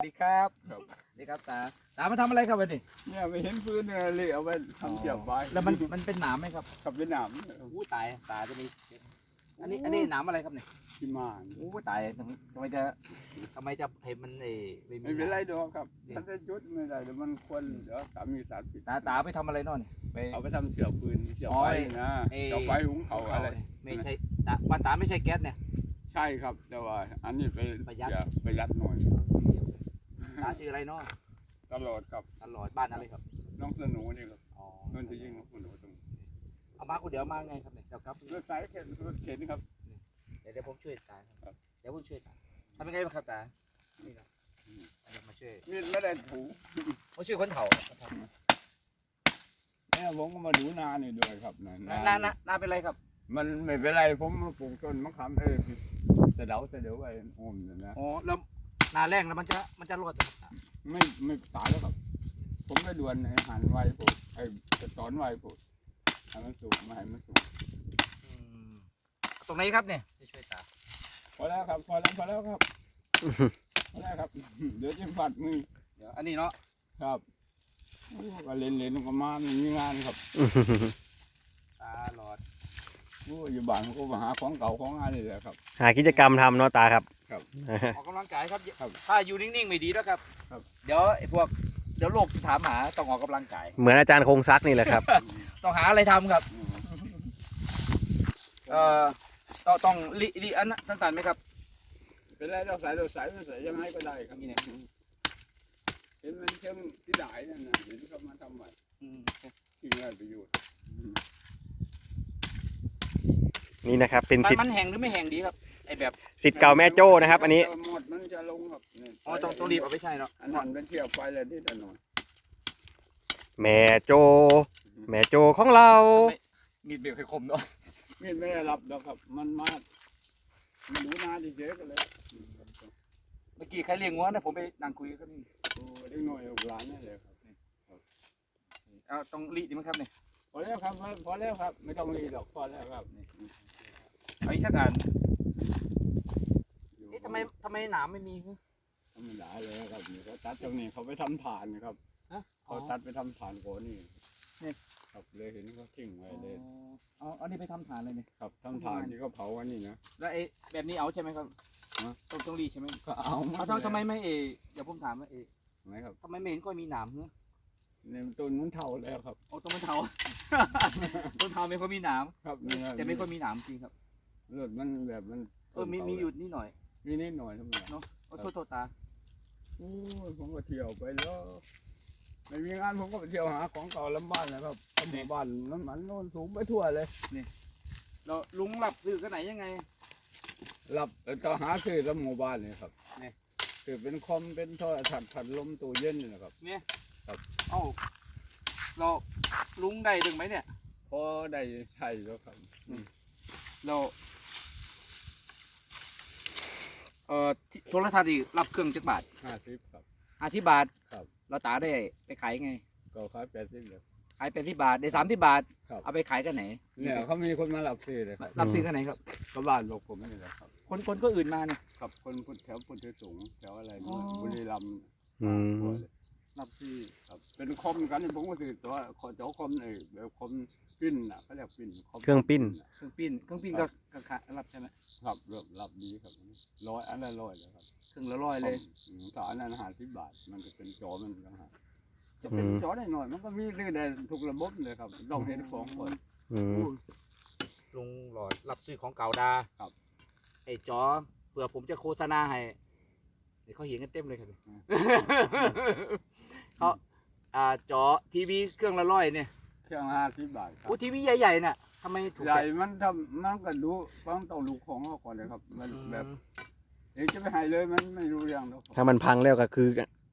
สวัสดีครับครับสวัสดีครับตาตามาทำอะไรครับวันนี้เนี่ยไปเห็นปืนเนี่ยเลยเอาไปทำเสียบไว้แล้วมันมันเป็นหนามไหมครับขับเวียดนามอู้ตายตาจะมีอันนี้อันนี้หนามอะไรครับเนี่ยที่มานอู้ตายทำไมทำไมจะทำไมจะเห็นมันเออไม่มีไม่เป็นไรหามดอกครับถ้าจะยุดไม่ได้เดี๋ยวมันควรเดี๋ยวสามีสารผิดตาตาไปทำอะไรเนอนไปเอาไปทำเสียบปืนเสียบอ๋อไว้ไอ้นะไอ้เสียบไว้หุงเขาวอะไรไม่ใช่ตาบ้านตาไม่ใช่แก๊สเนี่ยใช่ครับแต่ว่าอันนี้ไปประหยัดเสียบประหยัดหน่อย ตาชื่ออะไรเนาะตลอดครับตลอดบ้านอะไรครับ น้องสนูนี่ครับอ๋อนั่นจะยิงน้องสนูตรงเอามาคุณเดี๋ยวมาไงครับเนี่ยเดี๋ยวครับรถสายเข็นรถเข็นครับเดี๋ยวเดี๋ยวผมช่วยตาคครัรับบเดี๋ยวผมช่วยตาทำยังไงบ้างครับตานี่ครับอันนี้มาช่วยมีดไม่ได้ถูมาช่วยคนเฒ่าเนี่ยผมก็มาดูนานี่ด้วยครับนะนานานานาเป็นไรครับ มันไม่เป็นไรผมมาปลูกต้นมะขามเอ้ยแต่เดาแต่เดี๋ยวไอ้โอมเนี่ยนะอ๋อแล้ว นาแรงแล้วมันจะมันจะรอดไหมครับไม่ไม่สายแล้วครับ ผมไม่ด่วนไอ้หันไว้ปลูกไอ้จะสอนไว้ปลูกให้มันสูงไม่ให้มันสูงอืมตรงไหนครับเนี่ยจะช่วยตาพอแล้วครับพอแล้วพอแล้วครับพอแล้วครับ เดี๋ยวจะฟัดมือเดี๋ยวอันนี้เนาะครับโอ้ก็เล่นเล่นๆก็มาไม่มีงานครับตาหลอดโอ้อยู่บ้านก็มาหาของเก่าของงานนี่แหละครับ หากิจกรรมทำเนาะตาครับ ครับ ออกกำลังกายครับ ครับถ้าอยู่นิ่งๆไม่ดีแล้วครับ ครับ เดี๋ยวไอ้พวกเดี๋ยวโรคที่ถามหาต้องออกกำลังกาย เหมือนอาจารย์คงซักนี่แหละครับ ต้องหาอะไรทำครับอืมเอ่อต้องต้องรีรีอันนั้นสั้นๆไหมครับ เป็นไรเราใส่เราใส่เราใส่ยังไงก็ได้ครับนี่เนี่ยเห็นมันเชื่อมที่ไหนนั่นนะเห็นเขามาทำไว้อืม ที่งานประโยชน์ นี่นะครับ เป็นมันสิทธิ์มันแห้งหรือไม่แห้งดีครับไอ้แบบสิทธิ์เก่าแม่โจ้นะครับ อันนี้หมดมันจะลงครับนี่อ๋อต้องต้องรีบเอาไปใช้เนาะอันนั้นเป็นเที่ยวไปเลยที่ถนนแม่โจแม่โจของเรา มีดเบรกให้คมเนาะมีดไม่ได้รับดอกครับ มันมากมันดูนาที่เฉยกันเลยเมื่อกี้ใครเลี้ยงงัวนะผมไปนั่งคุยกับนี่โอ้เล็กน้อยลูกหลานนี่นแหละครับเอาต้องรีดดีมั้งครับเนี่ย พอแล้วครับพอแล้วครับ ไม่ต้องรีดหรอกพอแล้วครับนี่เอาอีกสักอันอยู่เอ๊ะทำไมทำไมหนามไม่มีฮึธรรมดาเลยครับนี่เขาตัดตรงนี้เขาไปทำฐานนะครับฮะอ๋อ เขาตัดไปทำฐานโกนี่นี่ครับเลยเห็นเขาทิ้งไว้เลยอ๋อเอาอันนี้ไปทำฐานเลยเนี่ย ครับทำฐานที่เขาเผาวันนี้นะ แล้วไอ้แบบนี้เอาใช่ไหมครับฮะ ต้องต้องรีดใช่ไหมก็เอาเอาทำทำไมไม่เอเดี๋ยวผมถามว่าเอไหมครับทำไมไม่เห็นค่อยมีหนามฮึ ในต้นมันเท่าแล้วครับ โอ้ต้นมะเทา ต้นเทาไม่ค่อยมีหนามครับนี่นะแต่ไม่ค่อยมีหนามจริงครับรถมันแบบมันเออมีมีอยู่นิดหน่อยมีนิดหน่อยทำไมโอ้โทษโทษตาโอ้ยผมก็เที่ยวไปแล้วไม่มีงานผมก็ไปเที่ยวหาของเก่าลำบ้านนะครับทำหมู่บ้านน้ำมันโน่นสูงไปทั่วเลยเราลุงหลับซื้อกันไหนยังไงรับต่อหาซื้อลำหมู่บ้านเลยครับนี่ซื้อเป็นคอมเป็นโทรทัศน์พัดลมตู้เย็นนี่นะครับ เอ้าเราลุงได้ถึงไหมเนี่ย พอได้ใช้แล้วครับเราเอ่อที่โทรทัศน์อีกรับเครื่องจักบาทห้าสิบครับห้าสิบบาทครับ เราตาได้ไปขายไง ก็ขายแปดสิบเลย ขายแปดสิบบาท ได้สามสิบบาท ครับ เอาไปขายกันไหน เนี่ยเขามีคนมารับซื้อเลยครับรับซื้อกันไหนครับ ก็บ้านลูกผมนี่แหละครับคนคนก็อื่นมาเนี่ยกับคนคนแถวพุทธสูงแถวอะไรอ๋อบุรีรัมย์ อืมทั่วเลย รับซื้อครับเป็นคอมกันผมก็ซื้อตัวขอเจ้าคอมเอยแบบคอมปิ้นอะเขาเรียกปิ้นคมเครื่องปิ้นะเครื่องปิ้นเครื่องปิ้นก็ก็ขายรับใช่ไหมครับรับรับดีครับร้อยอันละร้อยเลยครับเครื่องละร้อยเลยอืมถ้าอันนั้นห้าสิบบาท มันจะเป็นจอมันต่างหากจะเป็นจอได้หน่อย มันก็มีซื้อได้ทุกระบบเลยครับต้องเห็นของก่อนอืมลุงหลอดรับซื้อของเก่าดาครับไอ้จอเผื่อผมจะโฆษณาให้เดี๋ยวเขาเห็นกันเต็มเลยครับเขาอ่าจอทีวีเครื่องละร้อยเนี่ยเครื่องห้าสิบบาทครับโอ้ทีวีใหญ่ๆน่ะทำไมถูกใหญ่มันทำมันก็ดูต้องต้องดูของเขาก่อนเลยครับมันอืมแบบเองจะไปให้เลยมันไม่รู้เรื่องหรอกครับถ้ามันพังแล้วก็คือ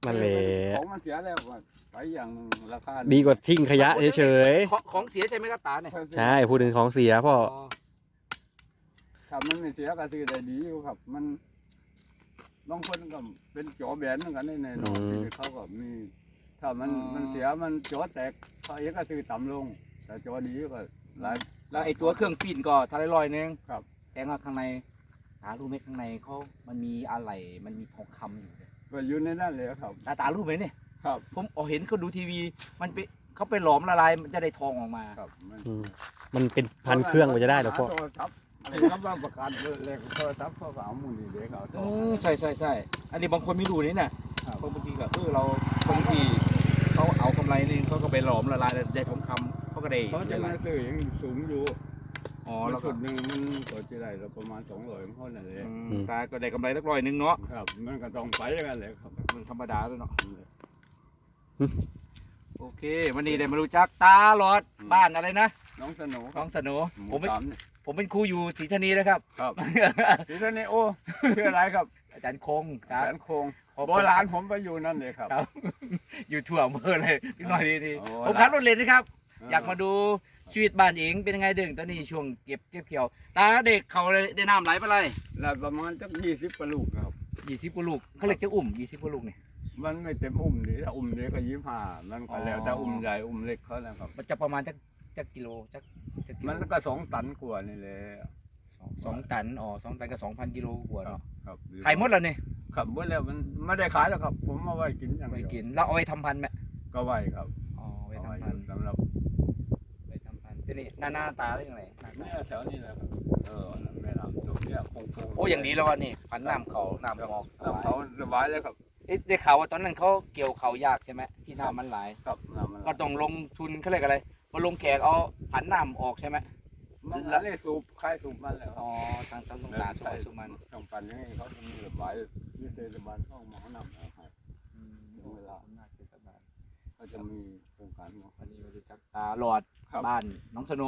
มันแหละของมันเสียแล้วว่าไปอย่างหนึ่งราคาดีกว่าทิ้งขยะเฉยของของเสียใช่ไหมครับตาเนี่ยๆใช่พูดถึงของเสียพ่ออ๋อครับมันไม่เสียก็ซื้อได้ดีอยู่ครับ มัน บางคนก็เป็นจอแบนเหมือนกันในในโลกอืมที่เขาก็มี ถ้ามันมันเสียมันจอแตกเขาเองก็ซื้อต่ำลง แต่จอดีก็หลาย แล้วไอ้ตัวเครื่องปิ้นก็ทะเลร้อยหนึงครับ แต่ว่าข้างในหารู้ไหมข้างในเขามันมีอะไรมันมีทองคำอยู่เนี่ยกก็อยู่ในนั่นเลยครับ ตาตารู้ไหมเนี่ยครับผมอ๋อเห็นเขาดูทีวี มันไปเขาไปหลอมละลายมันจะได้ทองออกมา ครับมันอืมมันเป็นพันเครื่องกว่าจะได้เหรอพ่อ โทรศัพท์ อะไรครับว่าประกันเลยโทรศัพท์เขาก็เอามูลนี่เด็กเขาเออใช่ใช่ใช่อันนี้บางคนไม่รู้นี่เนี่ยครับบางทีก็เออเราบางทีเขาเอากำไรนี่เขาก็ไปหลอมละลายได้ทองคำเขาก็ได้เขาจะมาซื้อยังสูงอยู่อ๋อแล้แล้ววสุก็ดหนึ่งมันก็จะได้เราประมาณสองร้อยของเขานั่นแหละอืมตาก็ได้กำไรสักร้อยหนึงเนาะครับ มันก็ต้องไปอย่างนั้นแหละครับมันธรรมดาแล้วเนาะ โอเค วันนี้ได้มารู้จักตาหลอดบ้านอะไรนะน้องสนุกน้องสนุผหมู่มเป็นสามเนี่ยผมเป็นครูอยู่ศรีธานีนะครับ ครับทีนี้โอ้ชื่ออะไรครับอาจารย์คงแสครับนคงขอโบราณผมไปอยู่นั่นเลยครับ ครับ อยู่ทั่วอำเภอเลยนิดหน่อยดีดีโอ้ผมขับรถเลนนะครับ อยากมาดูชีวิตบ้านเองเป็นยังไงเดึงตอนนี้ช่วงเก็บเก็บเกี่ยว ตาเด็กเขาเลยได้น้ำไหลไปเลยแล้วประมาณจักยี่สิบกว่าลูกครับ ยี่สิบกว่าลูกเขาเรียกจะอุ่มยี่สิบกว่าลูกนี่ มันไม่เต็มอุ้มดิถ้าอุ้มเด็กก็ยี่ห้ามันอ๋ก็อแล้วแต่อุ้มใหญ่อุ้มเล็กเขานะครับ มันจะประมาณจักจักกิโลจักจักกิโลมันก็สองตันกว่านี่แหละสองสองตันอ๋อสองตันก็สองพันกิโลกว่าเนาะครับขายหมดแล้วนี่ครับหมดแล้วมันไม่ได้ขายแล้วครับ ผมเอาไว้กินอย่างไปเดียวกินแล้วเอาไปทำพันธุ์ไหมก็ไว้ครับอ๋อไปเอาไว้ทำพันธุ์สำหรับไปทำพันธุ์ที่นี่หน้าหน้าตาเรื่องอะไรหน้าแม่ตาแถวนี้แหละครับเออนั่นแม่น้ำตรงเนี้ยคงคงโอ้อย่างนี้แล้ววันนี้พันน้ำเขาน้ำครับออกน้ำเขาสบายเลยครับ เอ๊ะได้ข่าวว่าตอนนั้นเขาเกี่ยวเขายากใช่ไหมที่น้ำมันไหลายครับน้ำมันก็ต้องลงทุนเขาเรียกอะไรมาลงแขกเอาผันน้ำออกใช่ไหมมันแล้วได้สูบคล้ายสูบมันแล้วอ๋อทางต้องตาสุไปสุมันต้องปั่นยังไงเขาจะมีระบายมีเทศบาลเข้ามาเอาน้ำเอาให้เวลาอำนาจเทศบาลก็จะมีโครงการของวันนี้มาดูจักตาหลอดครับบ้านน้องสโหน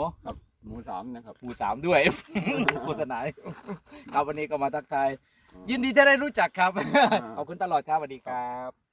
หมู่สามนะครับหมู่สามด้วยโฆษณาครับวันนี้ก็มาทักทาย ยินดีจะได้รู้จักครับ ขอบคุณตลอดครับสวัสดีครับ